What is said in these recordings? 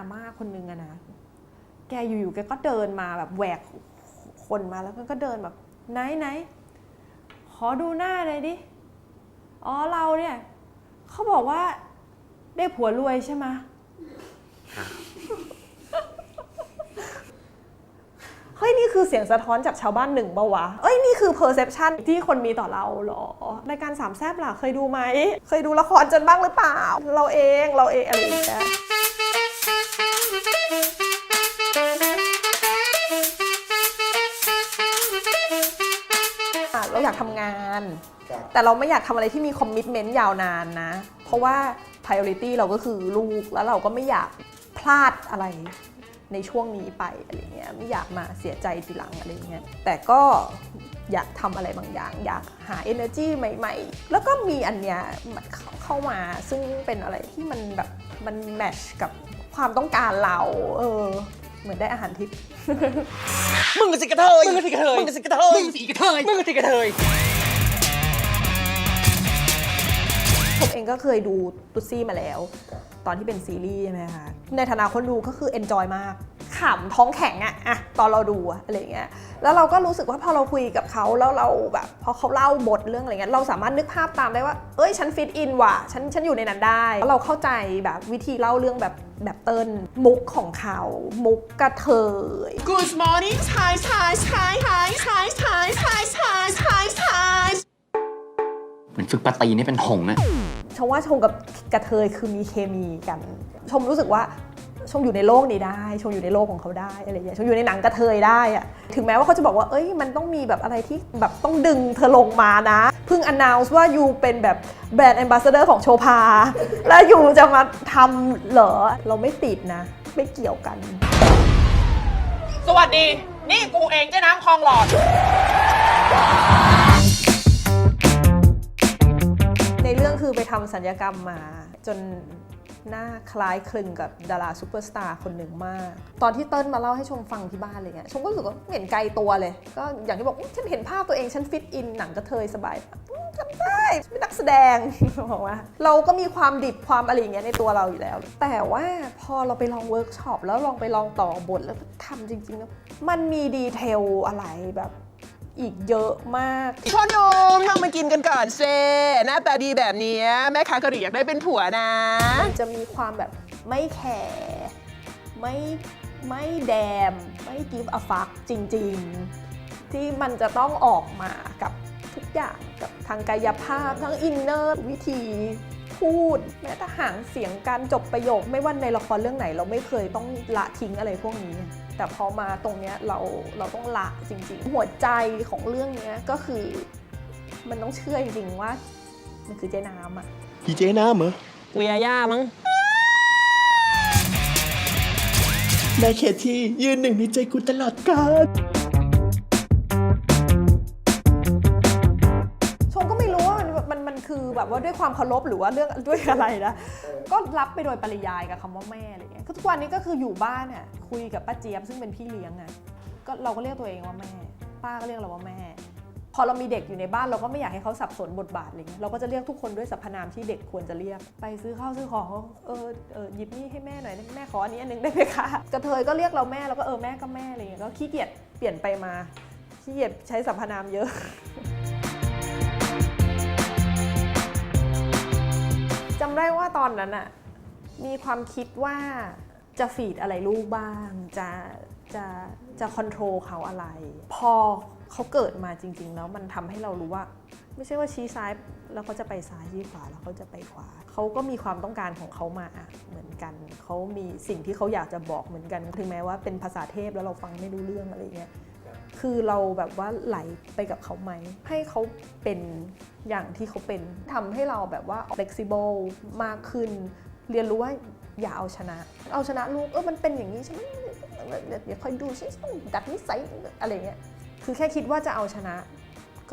อาม่าคนนึงอะนะ แกอยู่ๆแกก็เดินมาแบบแหวกคนมาแล้วก็เดินแบบไหนไหนขอดูหน้าหน่อยดิ อ๋อเราเนี่ยเขาบอกว่าได้ผัวรวยใช่ไหมะเฮ้ย นี่คือเสียงสะท้อนจากชาวบ้านหนึ่งปะวะ เอ้ย นี่คือ perception ที่คนมีต่อเราเหรอ รายการสามแซบล่ะ เคยดูไหม เคยดูละครจนบ้างหรือเปล่า เราเอง เราเองอะไรอย่างเงี้ย เราอยากทำงาน ครับแต่เราไม่อยากทำอะไรที่มีคอมมิชเมนต์ยาวนานนะ เพราะว่า priority เราก็คือลูกแล้วเราก็ไม่อยากพลาดอะไรในช่วงนี้ไปอะไรเงี้ยไม่อยากมาเสียใจทีหลังอะไรเงี้ยแต่ก็อยากทำอะไรบางอย่าง อยากหา energy ใหม่ ๆ แล้วก็มีอันเนี้ยมันเข้าเข้ามาซึ่งเป็นอะไรที่มันแบบมันแมชกับความต้องการเราเออเหมือนได้อาหารทิพย์ มึงก็สิกระเทยมึงก็สิกระเทยมึงก็สิกระเทยมึงสีกระเทยมึงก็สิกระเทยผมเองก็เคยดูตุซี่มาแล้ว ตอนที่เป็นซีรีส์ใช่ไหมคะในฐานะคนดูก็คือเอนจอยมาก ขำท้องแข็งอะอะตอนเราดูอะอะไรเงี้ยแล้วเราก็รู้สึกว่าพอเราคุยกับเขาแล้วเราแบบพอเขาเล่าบทเรื่องอะไรเงี้ยเราสามารถนึกภาพตามได้ว่า เอ้ยฉันฟิตอินว่ะฉันฉันอยู่ในนั้นได้แล้วเราเข้าใจแบบวิธีเล่าเรื่องแบบแบบเติ้ลมุกของเขา มุกกระเทย Good morning ชายชายชายชายชายชายชายชายชายชายเหมือนฝึกปาตีนี่เป็นหงส์อะชมว่าชมกับกระเทยคือมีเคมีกัน ชมรู้สึกว่า ชมอยู่ในโลกนี้ได้ชมอยู่ในโลกของเขาได้อะไรอย่างเงี้ยชมอยู่ในหนังกระเทยได้อะถึงแม้ว่าเขาจะบอกว่าเอ้ยมันต้องมีแบบอะไรที่แบบต้องดึงเธอลงมานะเพิ่ง announce ว่ายูเป็นแบบแบรนด์ ambassador ของโชพา แล้วยูจะมาทำเหรอเราไม่ติดนะ ไม่เกี่ยวกัน สวัสดี นี่กูเองเจ้าน้ำคลองหลอดในเรื่องคือไปทำสัญญกรรมมาจน หน้าคล้ายคลึงกับดาราซูเปอร์สตาร์คนหนึ่งมาก ตอนที่เติ้ลมาเล่าให้ชมฟังที่บ้านเลยเงี้ยชมก็รู้สึกว่าเห็นไกลตัวเลย ก็อย่างที่บอกฉันเห็นภาพตัวเองฉันฟิตอินหนังกระเทยสบายทำได้เป็นนักแสดงบอกว่า เราก็มีความดิบความอะไรอย่างเงี้ยในตัวเราอยู่แล้ว แต่ว่าพอเราไปลองเวิร์กช็อปแล้วลองไปลองต่อบทแล้วทำจริงๆแล้วมันมีดีเทลอะไรแบบ อีกเยอะมาก พ่อหนมเข้ามากินกันก่อนเซหน้าตาดีแบบเนี้ยแม่ค้ากะหรี่อยากได้เป็นผัวนะ มันจะมีความแบบไม่แคร์ไม่ไม่แดม ไม่กิฟต์อฟักจริง ๆ ที่มันจะต้องออกมากับทุกอย่างกับทางกายภาพทั้งอินเนอร์วิธีพูด แม้แต่หางเสียงการจบประโยค ไม่ว่าในละครเรื่องไหนเราไม่เคยต้องละทิ้งอะไรพวกนี้ แต่พอมาตรงเนี้ยเราเราต้องละจริง ๆ หัวใจของเรื่องเนี้ยก็คือ มันต้องเชื่อจริงๆว่า มันคือเจน้ำอะพี่เจน้ำเหรอกูยาย่ามั้งนายเคที่ยืนหนึ่งในใจกูตลอดกาล แบบว่าด้วยความเคารพหรือว่าเรื่องด้วยอะไรนะก็รับไปโดยปริยายกับคำว่าแม่อะไรเงี้ยก็ทุกวันนี้ก็คืออยู่บ้านเนี่ยคุยกับป้าเจี๊ยบซึ่งเป็นพี่เลี้ยงอะก็เราก็เรียกตัวเองว่าแม่ ป้าก็เรียกเราว่าแม่ พอเรามีเด็กอยู่ในบ้านเราก็ไม่อยากให้เขาสับสนบทบาทอะไรเงี้ยเราก็จะเรียกทุกคนด้วยสรรพนามที่เด็กควรจะเรียก ไปซื้อข้าวซื้อของเออเออหยิบนี่ให้แม่หน่อยแม่ขออันนี้อันหนึงได้ไหมคะกระเทยก็เรียกเราแม่เราก็เออแม่ก็แม่อะไรเงี้ยก็ขี้เกียจเปลี่ยนไปมาขี้เกียจใช้สรรพนามเยอะำได้ว่าตอนนั้นอะมีความคิดว่าจะฟีดอะไรลูกบ้าง จะจะจะคอนโทรลเขาอะไร พอเขาเกิดมาจริง ๆ แล้วมันทำให้เรารู้ว่า ไม่ใช่ว่าชี้ซ้ายแล้วเขาจะไปซ้ายชี้ขวาแล้วเขาจะไปขวาเขาก็มีความต้องการของเขามาเหมือนกันเขามีสิ่งที่เขาอยากจะบอกเหมือนกัน ถึงแม้ว่าเป็นภาษาเทพแล้วเราฟังไม่รู้เรื่องอะไรเงี้ย คือเราแบบว่าไหลไปกับเขาไหม ให้เขาเป็นอย่างที่เขาเป็นทำให้เราแบบว่า flexible มากขึ้น เรียนรู้ว่าอย่าเอาชนะ เอาชนะลูกเออมันเป็นอย่างนี้ใช่ไหมเดี๋ยวคอยดูฉันต้องดัดนิสัยอะไรเงี้ยคือแค่คิดว่าจะเอาชนะ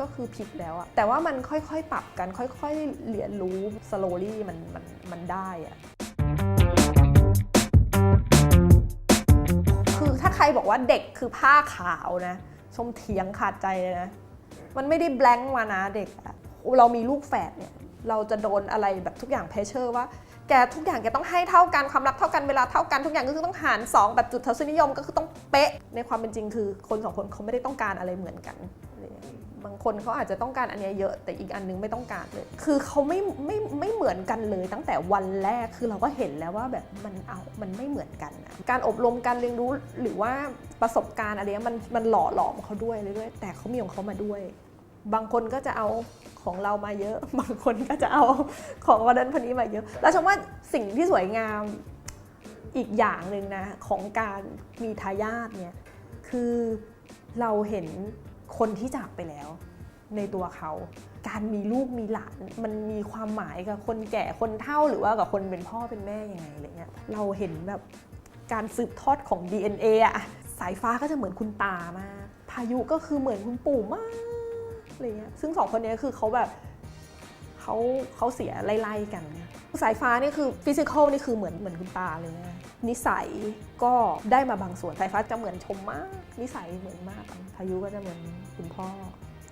ก็คือผิดแล้วอะแต่ว่ามันค่อยๆ ปรับกัน ค่อยๆเรียนรู้ slowly มันมันมันได้อะ ถ้าใครบอกว่าเด็กคือผ้าขาวนะ ชมเถียงขาดใจเลยนะ มันไม่ได้แบงค์มานะเด็กอะเรามีลูกแฝดเนี่ย เราจะโดนอะไรแบบทุกอย่างเพชเชอร์ว่า แกทุกอย่างแกต้องให้เท่ากันความรักเท่ากันเวลาเท่ากันทุกอย่างก็คือต้องหารสองแบบจุดทศนิยมก็คือต้องเป๊ะในความเป็นจริงคือ คนสองคนเขาไม่ได้ต้องการอะไรเหมือนกัน คนเขาอาจจะต้องการอันนี้เยอะ แต่อีกอันนึงไม่ต้องการเลย คือเขาไม่ไม่ไม่เหมือนกันเลยตั้งแต่วันแรกคือเราก็เห็นแล้วว่าแบบมันเอามันไม่เหมือนกันนะการอบรมการเรียนรู้หรือว่าประสบการณ์อะไรเงี้ยมันมันหล่อหลอมเขาด้วยเรื่อยๆแต่เขามีของเขามาด้วย บางคนก็จะเอาของเรามาเยอะ บางคนก็จะเอาของวันนั้นคนนี้มาเยอะ แล้วฉันว่าสิ่งที่สวยงามอีกอย่างหนึ่งนะของการมีทายาทเนี่ยคือเราเห็น คนที่จากไปแล้ว ในตัวเขา การมีลูกมีหลานมันมีความหมายกับคนแก่คนเฒ่าหรือว่ากับคนเป็นพ่อเป็นแม่ยังไงอะไรเงี้ยเราเห็นแบบการสืบทอดของ DNA อะสายฟ้าก็จะเหมือนคุณตามาก พายุก็คือเหมือนคุณปู่มากอะไรเงี้ยซึ่งสองคนนี้คือเขาแบบเขาเขาเสียไล่ๆกัน สายฟ้านี่คือฟิสิกอลนี่คือเหมือนเหมือนคุณตาเลยนะ นิสัยก็ได้มาบางส่วนสายฟ้าจะเหมือนชมมาก นิสัยเหมือนมากพายุก็จะเหมือนคุณพ่อ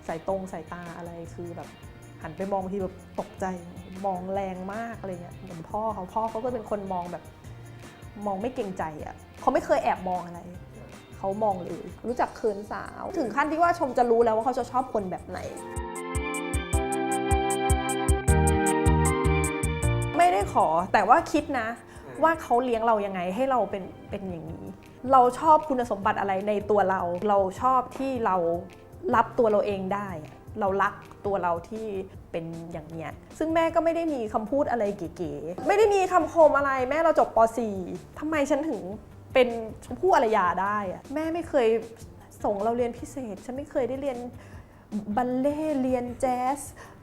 สายตรงสายตาอะไรคือแบบหันไปมองทีแบบตกใจมองแรงมากอะไรเงี้ยเหมือนพ่อเขาพ่อเขาก็เป็นคนมองแบบ มองไม่เกรงใจอะเขาไม่เคยแอบมองอะไรเขามองเลยรู้จักเคินสาว ถึงขั้นที่ว่าชมจะรู้แล้วว่าเขาจะชอบคนแบบไหน ไม่ได้ขอแต่ว่าคิดนะ ว่าเขาเลี้ยงเรายังไงให้เราเป็นเป็นอย่างนี้ เราชอบคุณสมบัติอะไรในตัวเรา เราชอบที่เรารับตัวเราเองได้ เรารักตัวเราที่เป็นอย่างเนี้ยซึ่งแม่ก็ไม่ได้มีคำพูดอะไรเก๋ๆไม่ได้มีคำคมอะไรแม่เราจบป .4 ทำไมฉันถึงเป็นชมพู่อารยาได้อะแม่ไม่เคยส่งเราเรียนพิเศษ ฉันไม่เคยได้เรียน บัลเล่เรียนแจ๊ส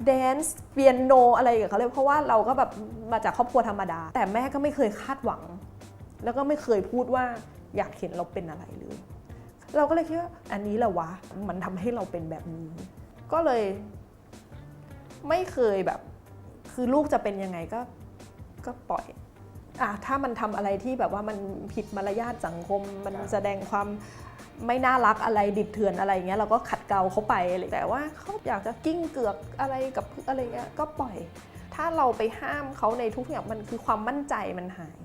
แดนซ์เปียโนอะไรกับเขาเลยเพราะว่าเราก็แบบมาจากครอบครัวธรรมดา แต่แม่ก็ไม่เคยคาดหวัง แล้วก็ไม่เคยพูดว่าอยากเห็นเราเป็นอะไรเลย เราก็เลยคิดว่าอันนี้แหละวะมันทำให้เราเป็นแบบนี้ ก็เลย ไม่เคยแบบ คือลูกจะเป็นยังไงก็ก็ปล่อย ถ้ามันทำอะไรที่แบบว่ามันผิดมารยาทสังคม มันแสดงความไม่น่ารักอะไรดิบเถื่อนอะไรเงี้ยเราก็ขัดเกลาเขาไปอะไรแต่ว่าเขาอยากจะกิ้งเกือกอะไรกับอะไรเงี้ยก็ปล่อย ถ้าเราไปห้ามเขาในทุกอย่างมันคือความมั่นใจมันหาย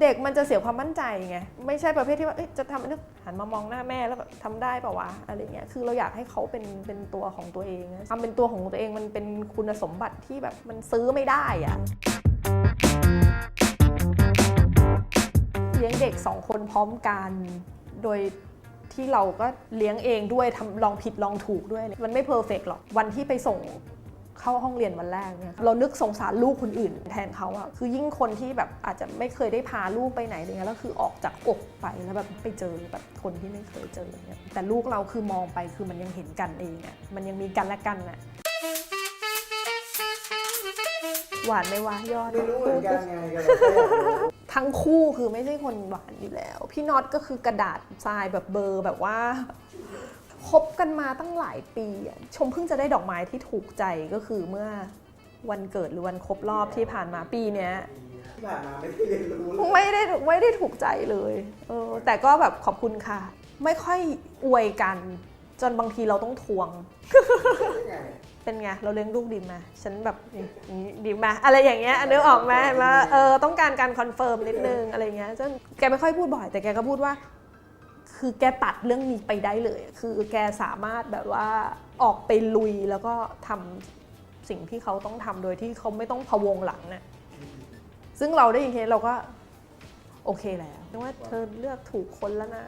เด็กมันจะเสียความมั่นใจไงไม่ใช่ประเภทที่ว่าเอ๊ะจะทำอันนี้หันมามองหน้าแม่แล้วแบบทำได้เปล่าวะอะไรเงี้ยคือเราอยากให้เขาเป็นเป็นตัวของตัวเองนะทำเป็นตัวของตัวเองมันเป็นคุณสมบัติที่แบบมันซื้อไม่ได้อะ ลี้ยงเด็กสองคนพร้อมกัน โดยที่เราก็เลี้ยงเองด้วยทำลองผิดลองถูกด้วย มันไม่เพอร์เฟกหรอกวันที่ไปส่งเข้าห้องเรียนวันแรกเนี่ยเรานึกสงสารลูกคนอื่น แทนเขาอะคือยิ่งคนที่แบบอาจจะไม่เคยได้พาลูกไปไหนอะไรเงี้ยแล้วคือออกจากอกไปแล้วแบบไปเจอแบบคนที่ไม่เคยเจออย่างเงี้ยแต่ลูกเราคือมองไปคือมันยังเห็นกันเองอะมันยังมีกันและกันอะหวานไหมวะยอดไม่รู้เหมือนกันไงก็เลย ทั้งคู่คือไม่ใช่คนหวานอยู่แล้ว พี่น็อตก็คือกระดาษทรายแบบเบอร์แบบว่าคบกันมาตั้งหลายปีอะชมเพิ่งจะได้ดอกไม้ที่ถูกใจก็คือเมื่อวันเกิดหรือวันครบรอบที่ผ่านมาปีเนี้ยที่ผ่านมาไม่ได้เรียนรู้เลยไม่ได้ไม่ได้ถูกใจเลยเออแต่ก็แบบขอบคุณค่ะ ไม่ค่อยอวยกัน จนบางทีเราต้องทวงไง เป็นไงเราเลี้ยงลูกดีไหมฉันแบบดีไหมอะไรอย่างเงี้ยนึกออกไหมว่าเออต้องการการคอนเฟิร์มนิดนึงอะไรเงี้ยซึ่งแกไม่ค่อยพูดบ่อย แต่แกก็พูดว่า คือแกตัดเรื่องนี้ไปได้เลย คือแกสามารถแบบว่าออกไปลุยแล้วก็ทำสิ่งที่เขาต้องทำโดยที่เขาไม่ต้องพะวงหลังน่ะซึ่งเราได้ยินแค่นี้เราก็โอเคแล้วนึกว่าเธอเลือกถูกคนแล้วนะ